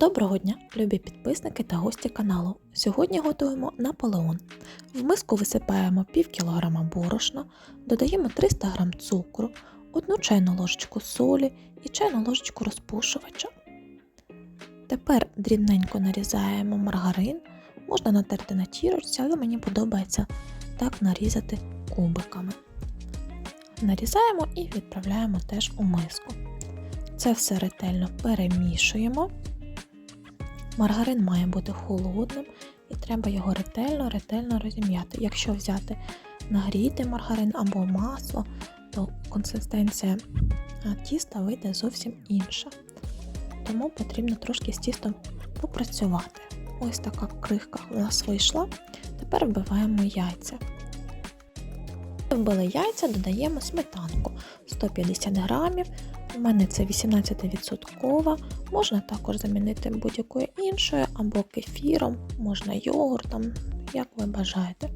Доброго дня, любі підписники та гості каналу. Сьогодні готуємо Наполеон. В миску висипаємо пів кілограма борошна, додаємо 300 г цукру, 1 чайну ложечку солі і чайну ложечку розпушувача. Тепер дрібненько нарізаємо маргарин, можна натерти на тірочці, але мені подобається так нарізати кубиками. Нарізаємо і відправляємо теж у миску. Це все ретельно перемішуємо. Маргарин має бути холодним і треба його ретельно-ретельно розім'яти. Якщо взяти нагріти маргарин або масло, то консистенція тіста вийде зовсім інша. Тому потрібно трошки з тістом попрацювати. Ось така крихка у нас вийшла. Тепер вбиваємо яйця. Вбили яйця, додаємо сметанку 150 грамів. У мене це 18%. Можна також замінити будь-якою іншою, або кефіром, можна йогуртом, як ви бажаєте.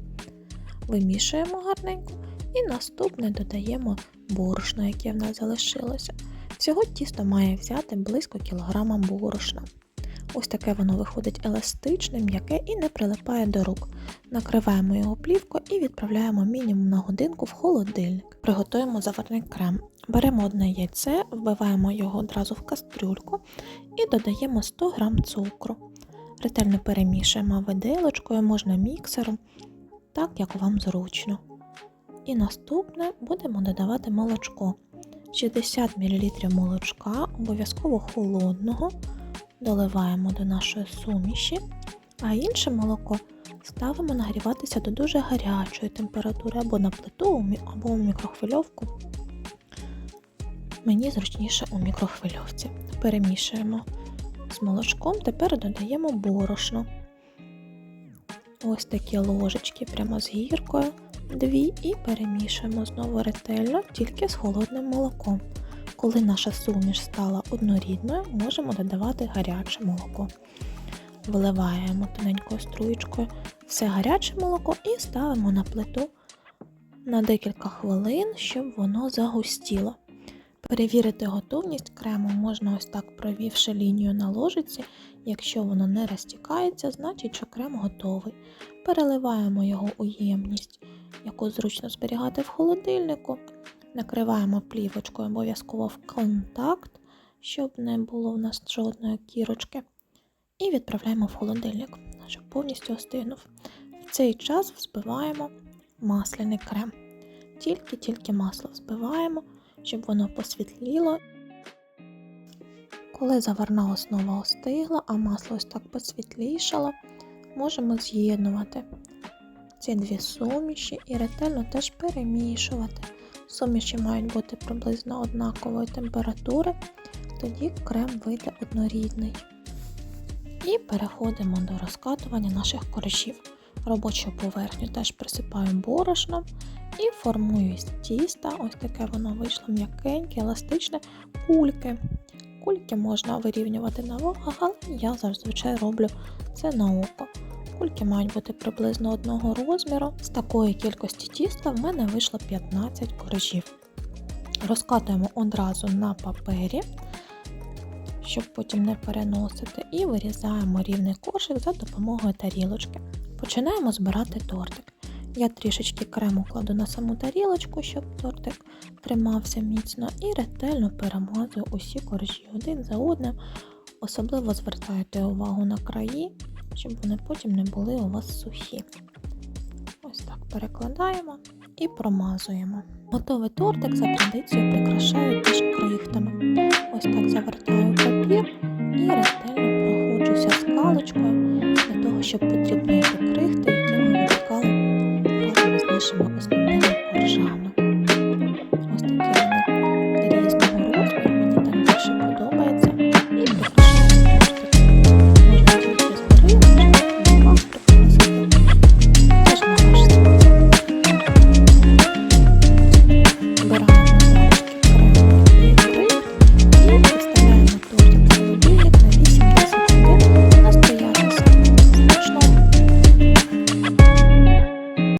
Вимішуємо гарненько і наступне додаємо борошно, яке в нас залишилося. Всього тісто має взяти близько кілограма борошна. Ось таке воно виходить еластичне, м'яке і не прилипає до рук. Накриваємо його плівкою і відправляємо мінімум на годинку в холодильник. Приготуємо заварний крем. Беремо одне яйце, вбиваємо його одразу в кастрюльку і додаємо 100 г цукру. Ретельно перемішуємо виделочкою, можна міксером, так як вам зручно. І наступне будемо додавати молочко. 60 мл молочка, обов'язково холодного доливаємо до нашої суміші, а інше молоко ставимо нагріватися до дуже гарячої температури або на плиту, або у мікрохвильовку. Мені зручніше у мікрохвильовці. Перемішуємо з молочком, тепер додаємо борошно. Ось такі ложечки прямо з гіркою, дві, і перемішуємо знову ретельно, тільки з холодним молоком. Коли наша суміш стала однорідною, можемо додавати гаряче молоко. Виливаємо тоненькою струєчкою все гаряче молоко і ставимо на плиту на декілька хвилин, щоб воно загустіло. Перевірити готовність крему можна ось так провівши лінію на ложиці. Якщо воно не розтікається, значить, що крем готовий. Переливаємо його у ємність, яку зручно зберігати в холодильнику. Накриваємо плівочкою обов'язково в контакт, щоб не було в нас жодної кірочки. І відправляємо в холодильник, щоб повністю остигнув. В цей час взбиваємо масляний крем. Тільки-тільки масло взбиваємо, щоб воно посвітліло. Коли заварна основа остигла, а масло ось так посвітлішало, можемо з'єднувати ці дві суміші і ретельно теж перемішувати. Суміші мають бути приблизно однакової температури, тоді крем вийде однорідний. І переходимо до розкатування наших коржів. Робочу поверхню теж присипаю борошном і формую з тіста. Ось таке воно вийшло м'якеньке, еластичне кульки. Кульки можна вирівнювати на вагах, але я зазвичай роблю це на око. Кульки мають бути приблизно одного розміру. З такої кількості тіста в мене вийшло 15 коржів. Розкатуємо одразу на папері, щоб потім не переносити, і вирізаємо рівний кошик за допомогою тарілочки. Починаємо збирати тортик. Я трішечки крему кладу на саму тарілочку, щоб тортик тримався міцно, і ретельно перемазую усі коржі один за одним. Особливо звертайте увагу на краї, щоб вони потім не були у вас сухі. Ось так перекладаємо і промазуємо. Готовий тортик за традицією прикрашаю теж крихтами. Ось так завертаю папір і ретельно проходжуся скалочкою для того, щоб потрібний